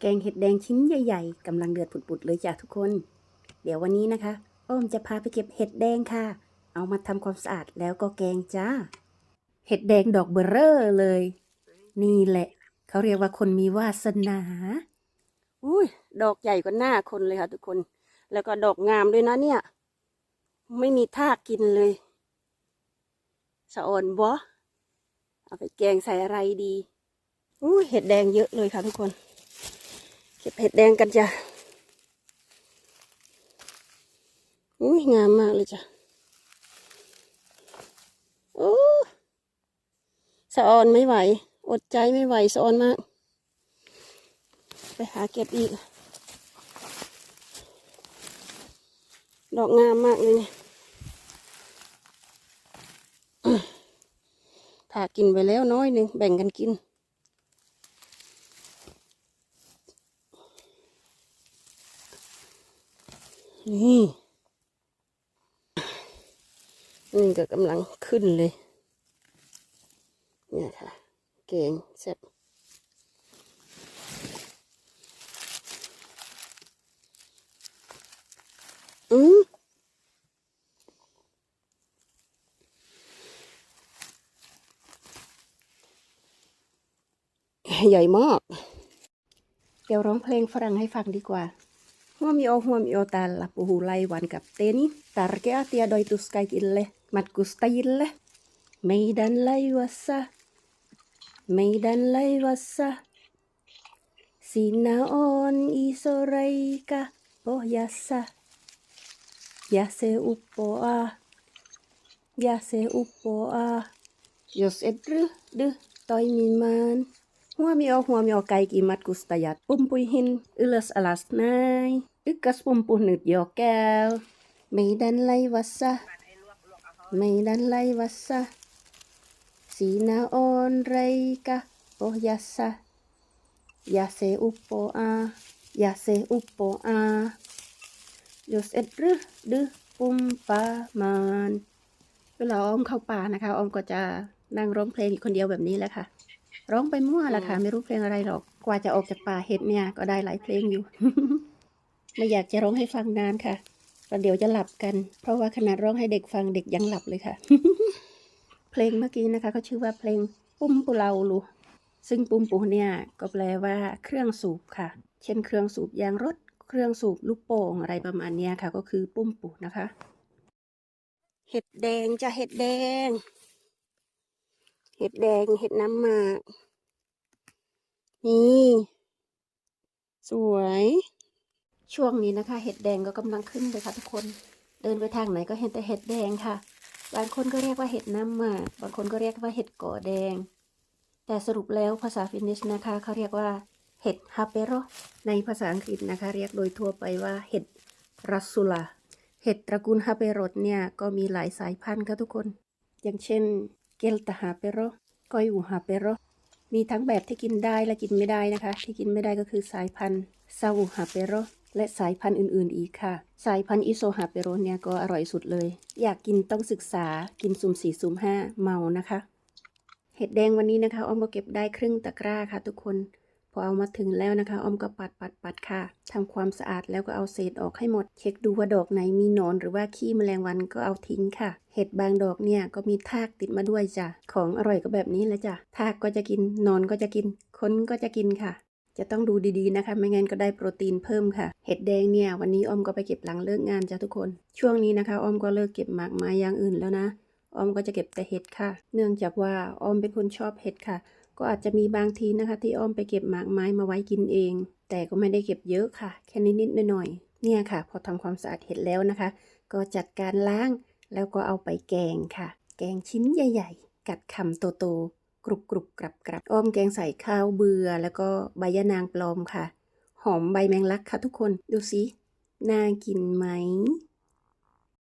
แกงเห็ดแดงชิ้นใหญ่ๆกำลังเดือดปุดๆเลยจ้ะทุกคน เดี๋ยววันนี้นะคะ อ้อมจะพาไปเก็บเห็ดแดงค่ะ เอามาทำความสะอาดแล้วก็แกงจ้า เห็ดแดงดอกเบอร์เร่อเลย นี่แหละ เขาเรียกว่าคนมีวาสนาอุ้ยดอกใหญ่กว่าหน้าคนเลยค่ะทุกคน แล้วก็ดอกงามด้วยนะเนี่ย ไม่มีท่ากินเลย สะออนบ่เอาไปแกงใส่อะไรดีอุ้ยเห็ดแดงเยอะเลยค่ะทุกคน ก็บเห็ดแดงกันจ้ะ อุ้ยงามมากเลยจ้ะ โอ้สะออนไม่ไหว อดใจไม่ไหวสะออนมาก ไปหาเก็บอีก ดอกงามมากเลยเนี่ยถ้ากินไปแล้วน้อยหนึ่งแบ่งกันกิน นี่นี่ก็กำลังขึ้นเลย เนี่ยค่ะ เก่งแซ่บอืมใหญ่มาก เดี๋ยวร้องเพลงฝรั่งให้ฟังดีกว่า Huomio, huomio täällä puhuu laivan kapteeni. Tärkeä tiedoitus kaikille matkustajille. Meidän laivassa, meidän laivassa. Siinä on iso reikä pohjassa. Ja se uppoaa, ja se uppoaa. Jos et ryhdy toimimaan, Huomio, huomio kaikki matkustajat. Pumpuihin ylös alas näin. Ykköspumpu nyt jo käy. Meidän laivassa, meidän laivassa. Siinä on reikä pohjassa. Ja se uppoaa, ja se uppoaa. Jos et ryhdy pumpaamaan. เวลาอ้อมเข้าป่านะคะอ้อมก็จะนั่งร้องเพลงอยู่คนเดียวแบบนี้แหละค่ะ ร้องไปมั่วละค่ะ ไม่รู้เพลงอะไรหรอก กว่าจะออกจากป่าเห็ดเนี่ย ก็ได้หลายเพลงอยู่ ไม่อยากจะร้องให้ฟังนานค่ะประเดี๋ยวจะหลับกัน เพราะว่าขนาดร้องให้เด็กฟังเด็กยังหลับเลยค่ะ เพลงเมื่อกี้นะคะเขาชื่อว่าเพลงปุ้มปุเราลูซึ่งปุ้มปูเนี่ยก็แปลว่าเครื่องสูบค่ะ เช่นเครื่องสูบยางรถ เครื่องสูบลูกโป่งอะไรประมาณเนี้ยค่ะ ก็คือปุ้มปูนะคะ เห็ดแดงจะเห็ดแดง เห็ดแดงเห็ดน้ำหมากนี่สวย ช่วงนี้นะคะ เห็ดแดงก็กำลังขึ้นเลยค่ะทุกคน เดินไปทางไหนก็เห็นแต่เห็ดแดงค่ะ บางคนก็เรียกว่าเห็ดน้ำหมากบางคนก็เรียกว่าเห็ดก่อแดง แต่สรุปแล้วภาษาฟินนิชนะคะ เขาเรียกว่าเห็ดฮาเปโรในภาษาอังกฤษนะคะ เรียกโดยทั่วไปว่าเห็ดรัสซูลาเห็ดตระกูลฮาเปโรเนี่ยก็มีหลายสายพันธุ์ค่ะทุกคน อย่างเช่น เกลตาฮาเปโรกอยอูฮาเปโรมีทั้งแบบที่กินได้และกินไม่ได้นะคะ ที่กินไม่ได้ก็คือสายพันธุ์ซาอูฮาเปโรและสายพันธุ์อื่นๆอีกค่ะ สายพันธุ์อิโซฮาเปโรเนี่ยก็อร่อยสุดเลย อยากกินต้องศึกษากินซุ่มสี่ซุ่มห้าเมานะคะ เห็ดแดงวันนี้นะคะอ้อมก็เก็บได้ครึ่งตะกร้าค่ะทุกคน อเอามาถึงแล้วนะคะออมก็ปัดปัดปัดค่ะทำความสะอาดแล้วก็เอาเศษออกให้หมด เช็คดูว่าดอกไหนมีหนอนหรือว่าขี้แมลงวันก็เอาทิ้งค่ะ เห็ดบางดอกเนี่ยก็มีทากติดมาด้วยจ้ะของอร่อยก็แบบนี้แหละจ้ะทากก็จะกินหนอนก็จะกินค้นก็จะกินค่ะจะต้องดูดีๆนะคะ ไม่งั้นก็ได้โปรตีนเพิ่มค่ะ เห็ดแดงเนี่ย วันนี้อ้อมก็ไปเก็บหลังเลิกงานจ้ะทุกคน ช่วงนี้นะคะอ้อมก็เลิกเก็บหมากไม้อย่างอื่นแล้วนะอ้อมก็จะเก็บแต่เห็ดค่ะ เนื่องจากว่าอ้อมเป็นคนชอบเห็ดค่ะ ก็อาจจะมีบางทีนะคะ ที่อ้อมไปเก็บหมากไม้มาไว้กินเอง แต่ก็ไม่ได้เก็บเยอะค่ะ แค่นิดๆหน่อยๆเนี่ยค่ะ พอทำความสะอาดเห็ดแล้วนะคะ ก็จัดการล้างแล้วก็เอาไปแกงค่ะ แกงชิ้นใหญ่ ๆ กัดคำโตๆกรุบกรุบกรับกรับอ้อมแกงใส่ข้าวเบือแล้วก็ใบยะนางปลอมค่ะ หอมใบแมงลักค่ะทุกคนดูสิน่ากินไหม